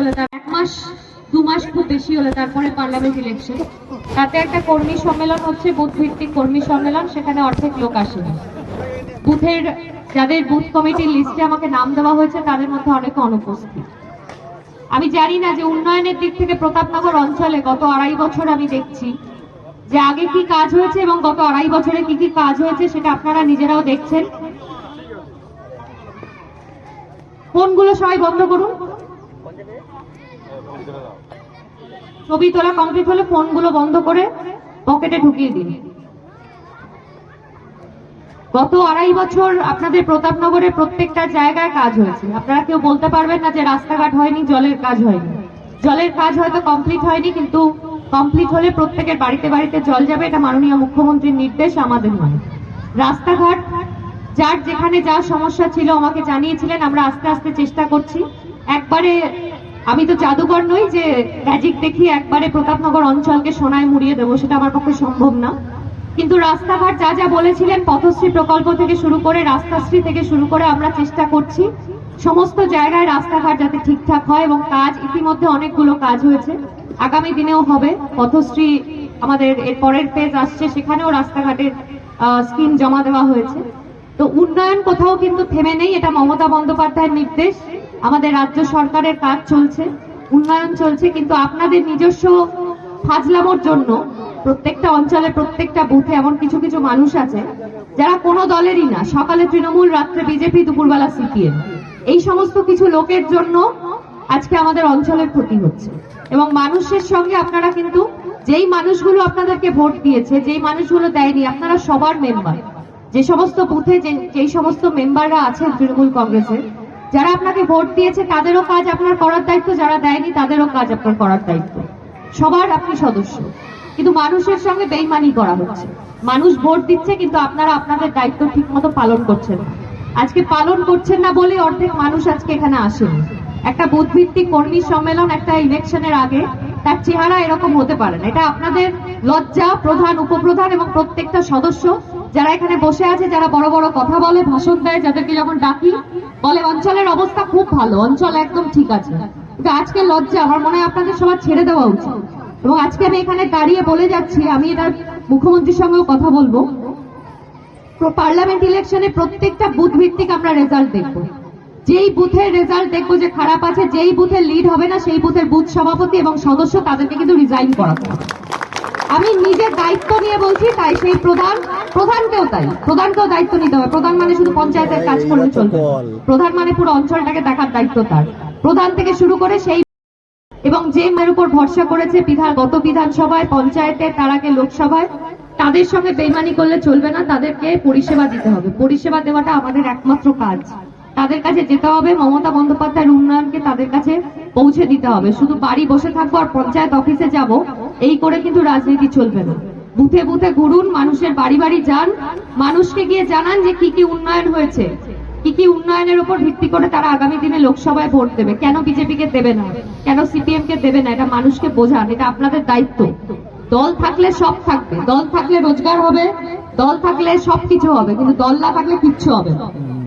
হলে তার এক মাস, দু মাস খুব বেশি হলে তারপরে পার্লামেন্ট ইলেকশন তাতে একটা কর্মী সম্মেলন হচ্ছে বুথ ভিত্তিক কর্মী সম্মেলন, সেখানে অর্ধেক লোক আসেনি বুথের, যাদের বুথ কমিটির লিস্টে আমাকে নাম দেওয়া হয়েছে, তাদের মধ্যে অনেকে অনুপস্থিত। আমি জানি না যে উন্নয়নের দিক থেকে প্রতাপনগর অঞ্চলে গত আড়াই বছর আমি দেখছি যে আগে কি কাজ হয়েছে এবং গত আড়াই বছরে কি কি কাজ হয়েছে, সেটা আপনারা নিজেরাও দেখছেন। ফোনগুলো সবাই বন্ধ করুন? ছবি তোলা কমপ্লিট হলে ফোনগুলো বন্ধ করে পকেটে ঢুকিয়ে দিন। গত আড়াই বছর আপনাদের প্রতাপনগরের প্রত্যেকটা জায়গায় কাজ হয়েছে। আপনারা কেউ বলতে পারবেন না যে রাস্তাঘাট হয়নি, জলের কাজ হয়নি। জলের কাজ হয়তো কমপ্লিট হয়নি, কিন্তু কমপ্লিট হলে প্রত্যেকের বাড়িতে বাড়িতে জল যাবে, এটা মাননীয় মুখ্যমন্ত্রীর নির্দেশ, আমাদের নয়। রাস্তাঘাট, যার যেখানে যা সমস্যা ছিল আমাকে জানিয়েছিলেন, আমরা আস্তে আস্তে চেষ্টা করছি। একবারে আমি তো জাদুকর নই যে ম্যাজিক দেখিয়ে একবারে প্রতাপনগর অঞ্চলকে সোনায় মুড়িয়ে দেবো, সেটা আমার পক্ষে সম্ভব না। কিন্তু রাস্তাঘাট যা যা বলেছিলেন, পথশ্রী প্রকল্প থেকে শুরু করে রাস্তাশ্রী থেকে শুরু করে আমরা চেষ্টা করছি। সমস্ত জায়গায় রাস্তাঘাট যাতে ঠিকঠাক হয় এবং কাজ, ইতিমধ্যে অনেকগুলো কাজ হয়েছে। আগামী দিনেও হবে। পথশ্রী আমাদের এর পরের পেজ আসছে, সেখানেও রাস্তাঘাটের স্কিম জমা দেওয়া হয়েছে। তো উন্নয়ন কোথাও কিন্তু থেমে নেই, এটা মমতা বন্দ্যোপাধ্যায়ের নির্দেশ। আমাদের রাজ্য সরকারের কাজ চলছে, উন্নয়ন চলছে, কিন্তু আপনাদের নিজস্ব ফাজলামোর জন্য প্রত্যেকটা অঞ্চলে, প্রত্যেকটা বুথে এমন কিছু কিছু মানুষ আছে, যারা কোনো দলেরই না, সকালে তৃণমূল, রাত্রে বিজেপি, দুপুরবেলা সিপিএম। এই সমস্ত কিছু লোকের জন্য আজকে আমাদের অঞ্চলের ক্ষতি হচ্ছে। এবং মানুষের সঙ্গে আপনারা কিন্তু, যেই মানুষগুলো আপনাদেরকে ভোট দিয়েছে, যেই মানুষগুলো দেয়নি, আপনারা সবার মেম্বার যে সমস্ত বুথে, যে, যেই সমস্ত মেম্বাররা আছেন তৃণমূল কংগ্রেসের যারা আপনাকে ভোট দিয়েছে, তাদেরও কাজ আপনার করার দায়িত্ব। যারা দেয়নি, তাদেরও কাজ আপনার করার দায়িত্ব। সবার আপনি সদস্য। কিন্তু মানুষের সঙ্গে বেইমানি করা হচ্ছে। মানুষ ভোট দিচ্ছে, কিন্তু আপনারা আপনাদের দায়িত্ব ঠিক মতো পালন করছেন আজকে পালন করছেন না বলে অর্ধেক মানুষ আজকে এখানে আসেনি। একটা বুথ ভিত্তিক কর্মী সম্মেলন একটা ইলেকশনের আগে, তার চেহারা এরকম হতে পারে না। এটা আপনাদের লজ্জা, প্রধান, উপপ্রধান এবং প্রত্যেকটা সদস্য যারা এখানে বসে আছে, যারা বড় বড় কথা বলে, ভাষণ দেয়, যাদেরকে যখন ডাকি বলে অঞ্চলের অবস্থা খুব ভালো, অঞ্চল একদম ঠিক আছে। কিন্তু আজকে লজ্জা, আমার মনে হয় আপনাদের সবার ছেড়ে দেওয়া উচিত। এবং আজকে আমি এখানে দাঁড়িয়ে বলে যাচ্ছি, আমি এটার মুখ্যমন্ত্রীর সঙ্গেও কথা বলব। পার্লামেন্ট ইলেকশনে প্রত্যেকটা বুথ ভিত্তিক আমরা রেজাল্ট দেখব। যেই বুথের রেজাল্ট দেখব যে খারাপ আছে, যেই বুথের লিড হবে না, সেই বুথের বুথ সভাপতি এবং সদস্য তাদেরকে কিন্তু রিজাইন করাতে হবে। আমি নিজের দায়িত্ব নিয়ে বলছি তাই সেই প্রধান প্রধানকেও তাই। প্রধানকেও দায়িত্ব নিতে হবে। প্রধান মানে শুধু পঞ্চায়েতের কাজ করলে চলবে প্রধান মানে পুরো অঞ্চলটাকে দেখার দায়িত্ব তার। প্রধান থেকে শুরু করে সেই এবং যে মেয়ের উপর ভরসা করেছে বিধান গত বিধানসভায় পঞ্চায়েতে তার আগে লোকসভায় তাদের সঙ্গে বেইমানি করলে চলবে না। তাদেরকে পরিষেবা দিতে হবে। পরিষেবা দেওয়াটা আমাদের একমাত্র কাজ। তাদের কাছে যেতে হবে। মমতা বন্দ্যোপাধ্যায়ের উন্নয়নকে তাদের কাছে পৌঁছে দিতে হবে। শুধু বাড়ি বসে থাকব আর পঞ্চায়েত অফিসে যাব এই করে কিন্তু রাজনীতি চলবে না। বুথে বুথে ঘুরুন, মানুষের বাড়ি বাড়ি যান, মানুষকে গিয়ে জানান যে কি কি উন্নয়ন হয়েছে। কি কি উন্নয়নের উপর ভিত্তি করে তারা আগামী দিনে লোকসভায় ভোট দেবে। কেন বিজেপিকে দেবে না? কেন সিপিএম কে দেবে না? এটা মানুষকে বোঝান, এটা আপনাদের দায়িত্ব। দল থাকলে সব থাকবে। দল থাকলে রোজগার হবে, দল থাকলে সবকিছু হবে, কিন্তু দল না থাকলে কিচ্ছু হবে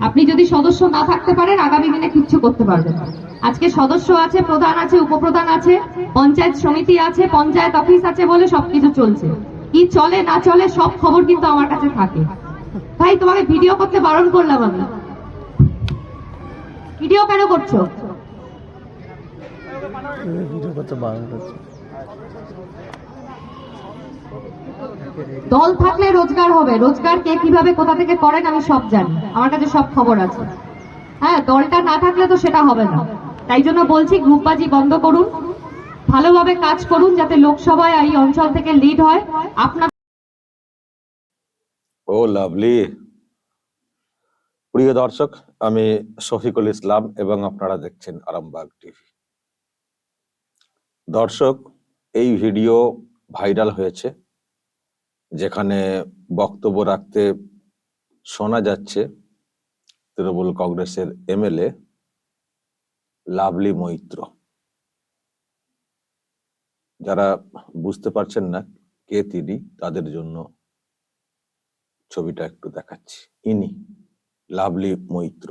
আপনি যদি সদস্য না থাকতে পারেন, আগামী দিনে কিচ্ছু করতে পারবেন। আজকে সদস্য আছে, প্রধান আছে, উপপ্রধান আছে, পঞ্চায়েত সমিতি আছে, পঞ্চায়েত অফিস আছে বলে সবকিছু চলছে। কি চলে, না চলে, সব খবর কিন্তু আমার কাছে থাকে। ভাই, তোমাকে ভিডিও করতে বারণ করলাম আমি। ভিডিও কেন করছ? ভিডিও করতে বারণ করছে। দল থাকলে রোজগার হবে। রোজগার কে কীভাবে কোথা থেকে করেন আমি সব জানি। আমার কাছে সব খবর আছে। হ্যাঁ দলটা না থাকলে তো সেটা হবে না। তাই জন্য বলছি, গ্রুপবাজি বন্ধ করুন। ভালোভাবে কাজ করুন যাতে লোকসভায় এই অঞ্চল থেকে লিড হয়। আপনার ও, লাভলি। প্রিয় দর্শক, আমি শফিকুল ইসলাম এবং আপনারা দেখছেন আরামবাগ টিভি। দর্শক, এই ভিডিও ভাইরাল হয়েছে। যেখানে বক্তব্য রাখতে শোনা যাচ্ছে তৃণমূল কংগ্রেসের এমএলএ লাভলি মৈত্র। যারা বুঝতে পারছেন না কে তিনি, তাদের জন্য ছবিটা একটু দেখাচ্ছি। ইনি লাভলি মৈত্র।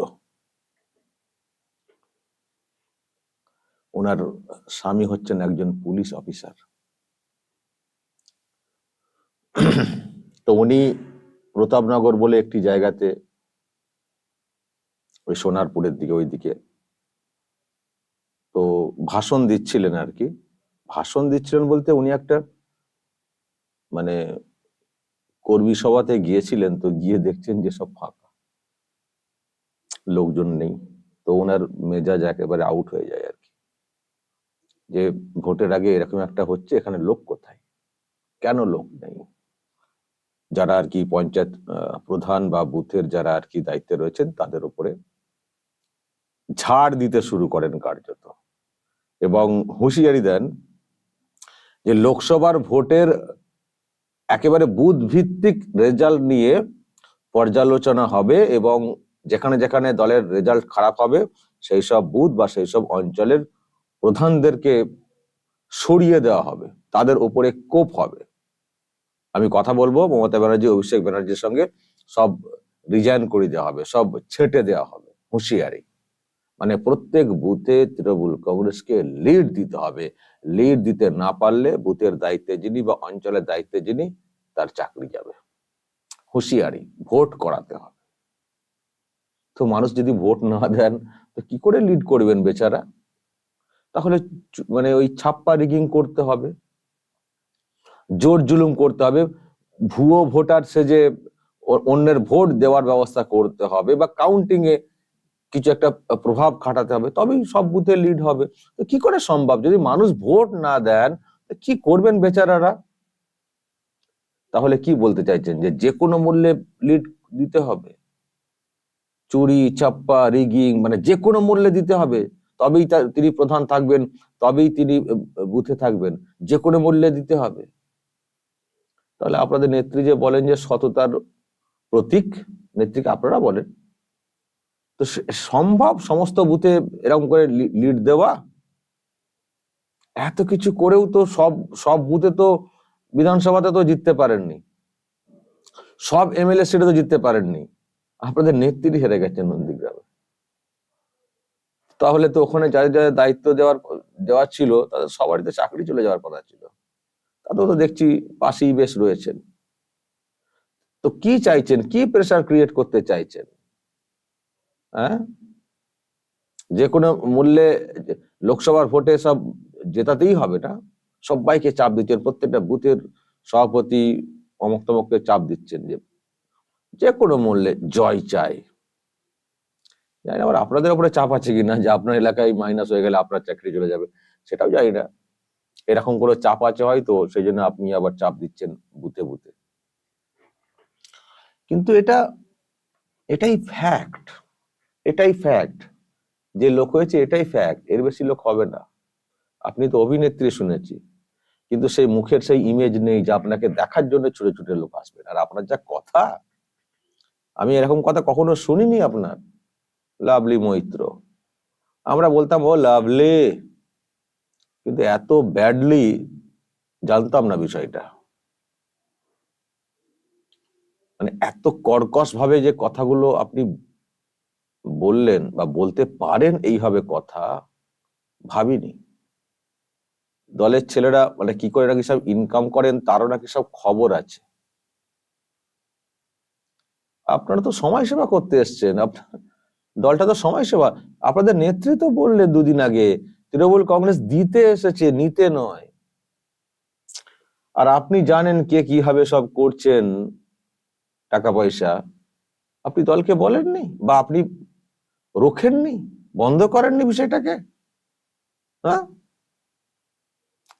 ওনার স্বামী হচ্ছেন একজন পুলিশ অফিসার। তো উনি প্রতাপনগর বলে একটি জায়গাতে ওই সোনারপুরের দিকে ওই দিকে তো ভাষণ দিচ্ছিলেন আর কি। ভাষণ দিচ্ছিলেন বলতে উনি একটা মানে কর্মী সভাতে গিয়েছিলেন তো গিয়ে দেখছেন যে সব ফাঁকা। লোকজন নেই। তো ওনার মেজাজ একেবারে আউট হয়ে যায় আর কি। যে ভোটের আগে এরকম একটা হচ্ছে, এখানে লোক কোথায়? কেন লোক নেই? যারা আর কি পঞ্চায়েত প্রধান বা বুথের যারা আর কি দায়িত্বে রয়েছেন, তাদের উপরে ঝাড় দিতে শুরু করেন কার্যত। এবং হুঁশিয়ারি দেন যে লোকসভার ভোটের একেবারে বুথ ভিত্তিক রেজাল্ট নিয়ে পর্যালোচনা হবে এবং যেখানে যেখানে দলের রেজাল্ট খারাপ হবে, সেই সব বুথ বা সেই সব অঞ্চলের প্রধানদেরকে সরিয়ে দেওয়া হবে। তাদের উপরে কোপ হবে। আমি কথা বলব, মমতা ব্যানার্জি, অভিষেক ব্যানার্জির সঙ্গে সব রিজাইন করে দেওয়া হবে, সব ছেটে দেওয়া হবে, হুঁশিয়ারি। মানে প্রত্যেক বুথে তৃণমূল কংগ্রেসকে লিড দিতে হবে। লিড দিতে না পারলে বুথের দায়িত্বে যিনি বা অঞ্চলের দায়িত্বে যিনি, তার চাকরি যাবে। হুঁশিয়ারি, ভোট করাতে হবে। তো মানুষ যদি ভোট না দেন, তো কি করে লিড করবেন বেচারা? তাহলে মানে ওই ছাপ্পা রিগিং করতে হবে। জোর জুলুম করতে হবে, ভুয়ো ভোটার সেজে অ- অন্যের ভোট দেওয়ার ব্যবস্থা করতে হবে বা কাউন্টিং এ কিছু একটা প্রভাব খাটাতে হবে, তবেই সব বুথে লিড হবে। তো কি করে সম্ভব? যদি মানুষ ভোট না দেন কি করবেন বেচারারা? তাহলে কি বলতে চাইছেন যে যে কোনো মূল্যে লিড দিতে হবে? চুরি, চাপ্পা রিগিং মানে যে কোনো মূল্যে দিতে হবে। তবেই তিনি প্রধান থাকবেন, তবেই তিনি বুথে থাকবেন। যে কোনো মূল্যে দিতে হবে। তাহলে আপনাদের নেত্রী যে বলেন যে সততার প্রতীক, নেত্রীকে আপনারা বলেন। তো সম্ভব সমস্ত বুথে এরকম করে লিড দেওয়া? এত কিছু করেও তো সব সব বুথে তো বিধানসভাতে তো জিততে পারেননি। সব এমএলএ সিটে তো জিততে পারেননি। আপনাদের নেত্রী হেরে গেছেন নন্দীগ্রামে। তাহলে তো ওখানে যাদের যাদের দায়িত্ব দেওয়ার দেওয়ার ছিল, তাদের সবারই তো চাকরি চলে যাওয়ার কথা ছিল। তাতেও তো দেখছি পাশেই বেশ রয়েছেন। তো কি চাইছেন? কি প্রেশার ক্রিয়েট করতে চাইছেন? হ্যাঁ? যে কোনো মূল্যে লোকসভার ভোটে সব জেতাতেই হবে না। সবাইকে চাপ দিচ্ছেন, প্রত্যেকটা বুথের সভাপতি অমুক তমককে চাপ দিচ্ছেন যে যে কোনো মূল্যে জয় চাই। জানি না, আবার আপনাদের উপরে চাপ আছে কিনা যে আপনার এলাকায় মাইনাস হয়ে গেলে আপনার চাকরি চলে যাবে, সেটাও জানি না। এরকম কোনো চাপ আছে হয়তো সেই জন্য আপনি আবার চাপ দিচ্ছেন বুথে বুথে। কিন্তু এটা, এটাই ফ্যাক্ট এটাই ফ্যাক্ট যে লোক হয়েছে এটাই ফ্যাক্ট এর বেশি লোক হবে না। আপনি তো অভিনেত্রী শুনেছি, কিন্তু সেই মুখের সেই ইমেজ নেই যে আপনাকে দেখার জন্য ছুটে ছুটে লোক আসবেন আর আপনার যা কথা, আমি এরকম কথা কখনো শুনিনি আপনার? লাভলি মৈত্র। আমরা বলতাম, ও লাভলি। কিন্তু এত ব্যাডলি জানতাম না বিষয়টা। মানে এত কর্কশ ভাবে যে কথাগুলো আপনি বললেন বা বলতে পারেন এইভাবে কথা, ভাবিনি। দলের ছেলেরা মানে কি করে নাকি সব ইনকাম করেন তারও নাকি সব খবর আছে। আপনারা তো সময় সেবা করতে এসছেন। আপনার দলটা তো সময় সেবা আপনাদের নেতৃত্ব বললেন দুদিন আগে তৃণমূল কংগ্রেস দিতে এসেছে, নিতে নয়। আর আপনি জানেন কে কীভাবে সব করছেন টাকা পয়সা আপনি দলকে বলেননি বা আপনি রোখেননি? বন্ধ করেননি বিষয়টাকে? হ্যাঁ?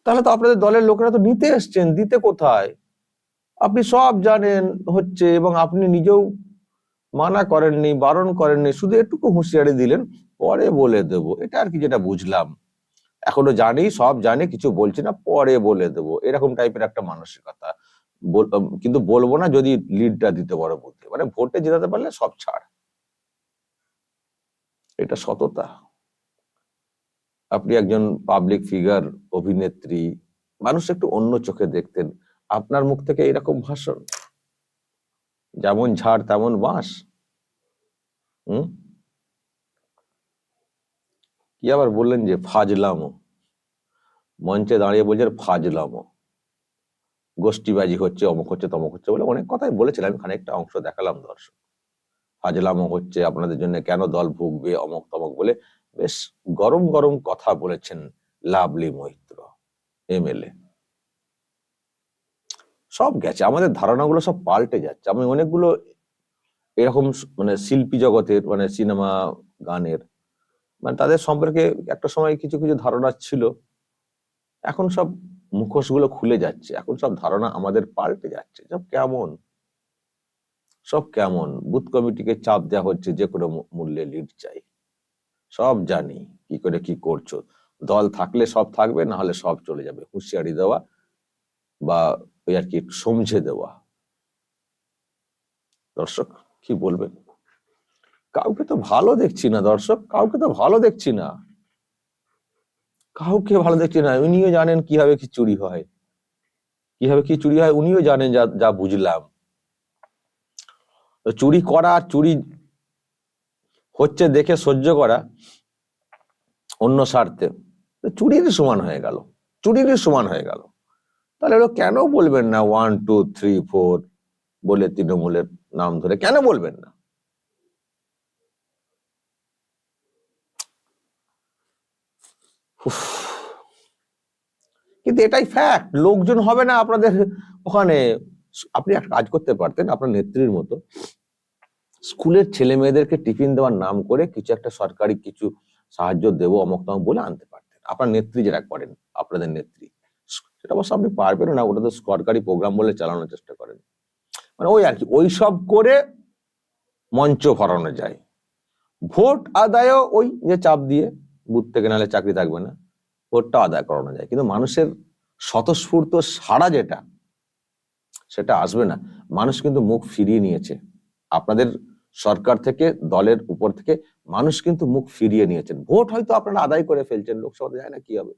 তাহলে তো আপনাদের দলের লোকেরা তো নিতে এসছেন, দিতে কোথায়? আপনি সব জানেন হচ্ছে এবং আপনি নিজেও মানা করেননি, বারণ করেননি, শুধু একটুকু হুঁশিয়ারি দিলেন, পরে বলে দেব। এটা আর কি যেটা বুঝলাম। এখনও জানি, সব জানি, কিছু বলছি না, পরে বলে দেব। এরকম টাইপের একটা মানসিকতা। কিন্তু বলব না যদি লিডটা দিতে পারো বুদ্ধি মানে ভোটে জেতাতে পারলে সব ছাড়। এটা সততা। আপনি একজন পাবলিক ফিগার অভিনেত্রী, মানুষ একটু অন্য চোখে দেখতেন। আপনার মুখ থেকে এরকম ভাষণ? যেমন ঝাড়, তেমন বাঁশ। হুম? কি আবার বললেন যে ফাজলামো? মঞ্চে দাঁড়িয়ে বলছেন ফাজলামো। গোষ্ঠীবাজি হচ্ছে, অমুক হচ্ছে, তমুক হচ্ছে বলে অনেক কথাই বলেছিলাম আমি খানিকটা অংশ দেখালাম দর্শক। ফাজলামো হচ্ছে, আপনাদের জন্য কেন দল ভুগবে, অমক তমক বলে বেশ গরম গরম কথা বলেছেন লাভলি মৈত্র, এমএলএ। সব গেছে, আমাদের ধারণাগুলো সব পাল্টে যাচ্ছে। আমি অনেকগুলো এরকম মানে শিল্পী জগতের মানে সিনেমা গানের মানে তাদের সম্পর্কে একটা সময় কিছু কিছু ধারণা ছিল। এখন সব মুখোশগুলো খুলে যাচ্ছে। এখন সব ধারণা আমাদের পাল্টে যাচ্ছে। সব কেমন? সব কেমন? বুথ কমিটিকে চাপ দেওয়া হচ্ছে যে কোনো মূল্যে লিড চাই। সব জানি কি করে কি করছ। দল থাকলে সব থাকবে, না হলে সব চলে যাবে। হুঁশিয়ারি দেওয়া বা ওই আর কি সমঝে দেওয়া। দর্শক, কি বলবেন? কাউকে তো ভালো দেখছি না, দর্শক। কাউকে তো ভালো দেখছি না। কাউকে ভালো দেখছি না। উনিও জানেন কীভাবে কি চুরি হয়। কীভাবে কি চুরি হয়, উনিও জানেন যা যা বুঝলাম। চুরি করা চুরি হচ্ছে দেখে সহ্য করা অন্য স্বার্থে। চুরির সমান হয়ে গেল। চুরির সমান হয়ে গেল। তাহলে ওরা কেন বলবেন না? ওয়ান টু থ্রি ফোর বলে তৃণমূলের নাম ধরে। কেন বলবেন না? কিন্তু এটাই ফ্যাক্ট লোকজন হবে না আপনাদের ওখানে। আপনি একটা কাজ করতে পারতেন আপনার নেত্রীর মতো। স্কুলের ছেলে মেয়েদেরকে টিফিন দেওয়ার নাম করে কিছু একটা সরকারি কিছু সাহায্য দেবো, অমক তমক বলে আনতে পারতেন। আপনার নেত্রী যেটা করেন, আপনাদের নেত্রী। সেটা অবশ্য আপনি পারবেন না, ওটা তো সরকারি প্রোগ্রাম বলে চালানোর চেষ্টা করেন। মানে ওই আর কি, ওই সব করে মঞ্চ ভরানো যায়। ভোট আদায়ও ওই যে চাপ দিয়ে। বুথ থেকে নাহলে চাকরি থাকবে না ভোটটা আদায় করানো যায়। কিন্তু মানুষের স্বতঃস্ফূর্ত সাড়া যেটা, সেটা আসবে না। মানুষ কিন্তু মুখ ফিরিয়ে নিয়েছে। আপনাদের সরকার থেকে, দলের উপর থেকে মানুষ কিন্তু মুখ ফিরিয়ে নিয়েছেন। ভোট হয়তো আপনারা আদায় করে ফেলছেন, লোকসভাতে যায় না, কি হবে?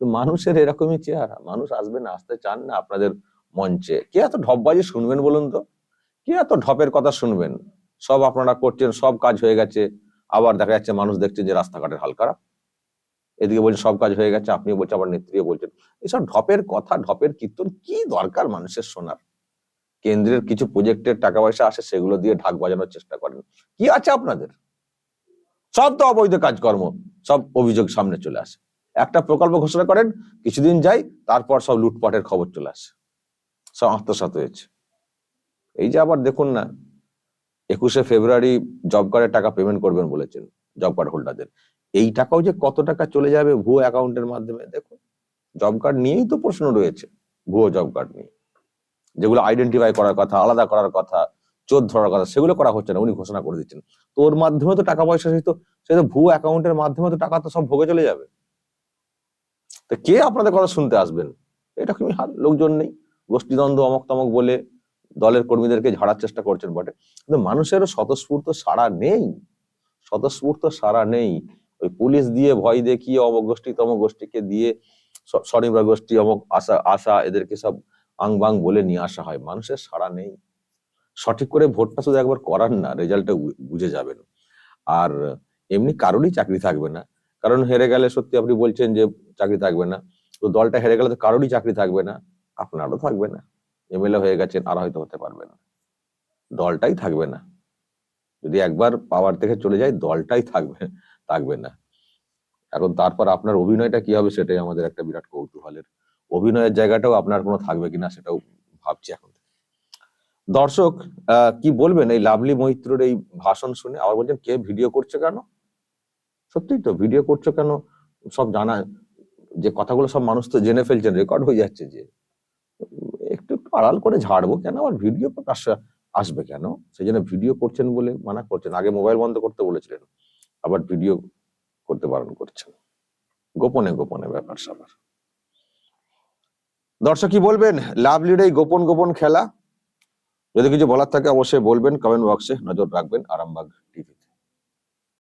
তো মানুষের এরকমই চেহারা। মানুষ আসবে না, আসতে চান না আপনাদের মঞ্চে। কে এত ঢপবাজি শুনবেন বলুন তো? কে এত ঢপের কথা শুনবেন? সব আপনারা করছেন, সব কাজ হয়ে গেছে। আবার দেখা যাচ্ছে মানুষ দেখছে যে রাস্তাঘাটের হাল খারাপ। এদিকে বলছেন, সব কাজ হয়ে গেছে, আপনিও বলছেন, আবার নেত্রীও বলছেন। এসব ঢপের কথা, ঢপের কীর্তন কি দরকার মানুষের শোনার? কেন্দ্রের কিছু প্রজেক্টের টাকা পয়সা আসে, সেগুলো দিয়ে ঢাক বাজানোর চেষ্টা করেন। কি আছে আপনাদের? সব তো অবৈধ কাজকর্ম, সব অভিযোগ সামনে চলে আসে। একটা প্রকল্প ঘোষণা করেন, কিছুদিন যাই, তারপর সব লুটপাটের খবর চলে আসে। সব আত্মসাত হয়েছে। এই যে আবার দেখুন না, একুশে ফেব্রুয়ারি জব কার্ডের টাকা পেমেন্ট করবেন বলেছেন, জব কার্ড হোল্ডারদের এই টাকাও যে কত টাকা চলে যাবে ভুয়ো অ্যাকাউন্টের মাধ্যমে দেখুন জব কার্ড নিয়েই তো প্রশ্ন রয়েছে, ভুয়ো জব কার্ড নিয়ে। যেগুলো আইডেন্টিফাই করার কথা, আলাদা করার কথা, চোর ধরার কথা, সেগুলো করা হচ্ছে না, উনি ঘোষণা করে দিচ্ছেন। তো ওর মাধ্যমে তো টাকা পয়সা সেই তো সেই তো ভুয়ো অ্যাকাউন্টের মাধ্যমে তো টাকা তো সব ভোগে চলে যাবে। তো কে আপনাদের কথা শুনতে আসবেন? এটা কি লোকজন নেই? গোষ্ঠীদ্বন্দ্ব অমক তমক বলে দলের কর্মীদেরকে ঝাড়ার চেষ্টা করছেন বটে। কিন্তু মানুষেরও স্বতঃস্ফূর্ত সাড়া নেই। স্বতঃস্ফূর্ত সাড়া নেই। ওই পুলিশ দিয়ে ভয় দেখিয়ে অমক গোষ্ঠী তমক গোষ্ঠীকে দিয়ে স্বনির্ভর গোষ্ঠী অমক আশা আশা এদেরকে সব আং বাং বলে নিয়ে আসা হয়। মানুষের সাড়া নেই। সঠিক করে ভোটটা শুধু একবার করার না, রেজাল্টটা বুঝে যাবেন। আর এমনি কারোরই চাকরি থাকবে না। কারণ হেরে গেলে সত্যি আপনি বলছেন যে চাকরি থাকবে না। তো দলটা হেরে গেলে তো কারোরই চাকরি থাকবে না। আপনারও থাকবে না। এমএলএ হয়ে গেছেন, আর হয়তো হতে পারবেন না। দলটাই থাকবে না। যদি একবার পাওয়ার থেকে চলে যায়, দলটাই থাকবে। থাকবে না। এখন তারপর আপনার অভিনয়টা কি হবে সেটাই আমাদের একটা বিরাট কৌতূহলের। অভিনয়ের জায়গাটাও আপনার কোনো থাকবে কিনা সেটাও ভাবছি এখন। দর্শক কি বলবেন? এই লাভলি মৈত্রর এই ভাষণ শুনে আবার বলছেন, কে ভিডিও করছে কেন? সত্যিই তো, ভিডিও করছ কেন? সব জানা, যে কথাগুলো সব মানুষ তো জেনে ফেলছেন রেকর্ড হয়ে যাচ্ছে যে, একটু একটু আড়াল করে ঝাড়বো কেন? আবার ভিডিও প্রকাশ আসবে কেন? সেই জন্য ভিডিও করছেন বলে মানা করছেন। আগে মোবাইল বন্ধ করতে বলেছিলেন। আবার ভিডিও করতে বারণ করছেন। গোপনে গোপনে ব্যাপার সবার দর্শক কি বলবেন? লাভলির এই গোপন গোপন খেলা? যদি কিছু বলার থাকে অবশ্যই বলবেন কমেন্ট বক্সে নজর রাখবেন আরামবাগ টিভি